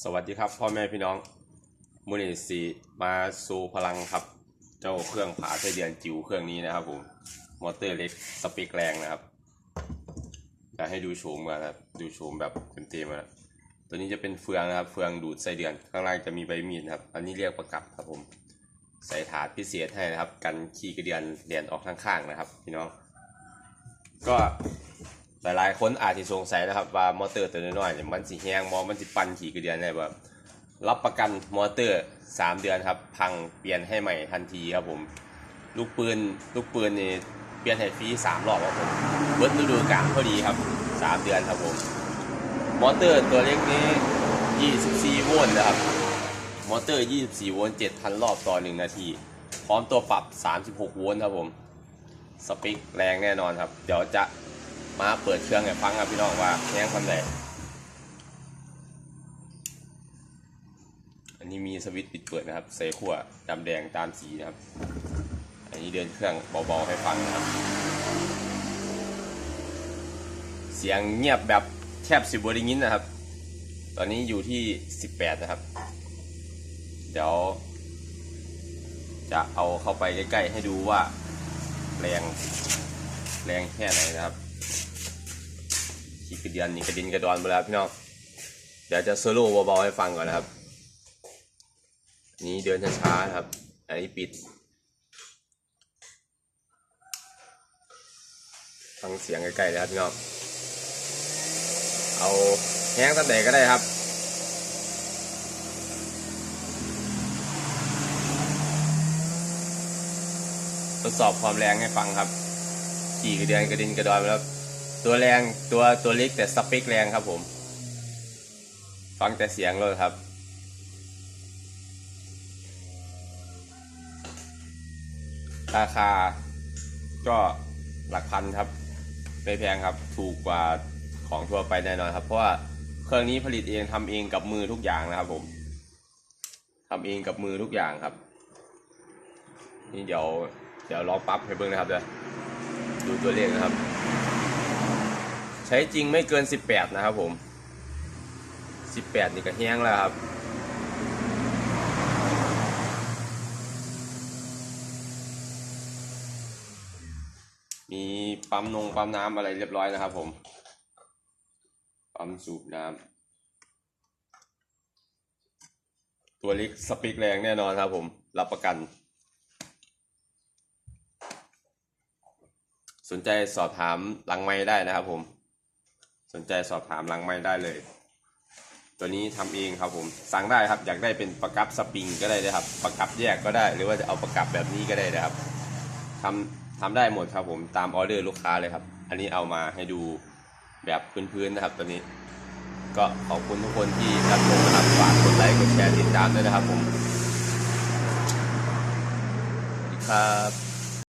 สวัสดีครับพ่อแม่พี่น้องมูนิสีมาสู่พลังครับ เจ้าเครื่องผาไส้เดือนจิ๋วเครื่องนี้นะครับผมมอเตอร์เล็กสเปคแรงนะครับจะให้ดูโฉมกันนะครับดูโฉมแบบเต็มๆนะตัวนี้จะเป็นเฟืองนะครับ เฟืองดูดไส้เดือนข้างล่างจะมีใบมีดนะครับ อันนี้เรียกประกับครับผม ใส่ถาดพิเศษให้นะครับ กันขี้กระเดือนเดือนออกข้างๆนะครับ พี่น้อง ก็ หลายๆ คนอาจจะสงสัยนะครับว่ามอเตอร์ตัวน้อยๆเนี่ยมันสิแห้งมอมันสิปั่นขี่กระเดือนได้แบบรับประกันมอเตอร์ 3 เดือนครับ พังเปลี่ยนให้ใหม่ทันทีครับผม ลูกปืนลูกปืนนี่เปลี่ยนให้ฟรี3รอบครับผมเบิดฤดูกาลพอดีครับ 3 เดือนครับผม มอเตอร์ตัวเล็กนี้ 24 โวลต์นะครับ มอเตอร์ 24 โวลต์ 7,000 รอบต่อ 1 นาที พร้อมตัวปรับ 36 โวลต์ครับผมสเปคแรงแน่นอนครับ เดี๋ยวจะ มาเปิดเครื่องให้ฟังครับพี่น้องว่าแห้งทำไดอันนี้มีสวิตช์ปิดเปิดนะครับใส่ขั้วดำแดงตามสีนะครับ อันนี้เดินเครื่องเบาๆให้ฟังนะครับ เสียงเงียบแบบแทบสิบวได้ยินนะครับ ตอนนี้อยู่ที่18นะครับ เดี๋ยว จะเอาเข้าไปใกล้ๆให้ดูว่าแรงแรงแค่ไหนนะครับ ขี่กระเดียนนี่กระดินกระดอนไปแล้วพี่น้อง เดี๋ยวจะโซโล่เบาๆให้ฟังก่อนนะครับ นี้เดินช้าๆครับ อันนี้ปิด ฟังเสียงใกล้ๆเลยครับพี่น้อง เอาแห้งตั้งแต่ก็ได้ครับทดสอบความแรงให้ฟังครับ ขี่กระเดือนกระดินกระดอนแล้วตัวแรงตัวตัวเล็กแต่สเปคแรงครับผม ฟังแต่เสียงเลยครับราคาก็หลักพันครับ ไม่แพงครับ ถูกกว่าของทั่วไปแน่นอนครับ เพราะว่าเครื่องนี้ผลิตเองทำเองกับมือทุกอย่างนะครับผมทำเองกับมือทุกอย่างครับ นี่เดี๋ยวเดี๋ยวลองปั๊บให้เบิ่งนะครับเดี๋ยว ดูตัวเลขนะครับ ใช้จริงไม่เกิน 18 นะครับผม 18 นี่ก็แห้งแล้วครับมีปั๊มนงปั๊มน้ำอะไรเรียบร้อยนะครับผม ปั๊มสูบน้ำตัวเล็กสปิกแรงแน่นอนครับผม รับประกัน สนใจสอบถามหลังไม้ได้นะครับผม สนใจสอบถามหลังไม้ได้เลย ตัวนี้ทำเองครับผม สั่งได้ครับ อยากได้เป็นประกับสปริงก็ได้นะครับ ประกับแยกก็ได้ หรือว่าจะเอาประกับแบบนี้ก็ได้นะครับทำทำได้หมดครับผม ตามออเดอร์ลูกค้าเลยครับ อันนี้เอามาให้ดูแบบพื้นๆนะครับตัวนี้ ก็ขอบคุณทุกคนที่รับชมนะครับ ฝากกดไลค์ กดแชร์ ติดตามด้วยนะครับผมสวัสดีครับ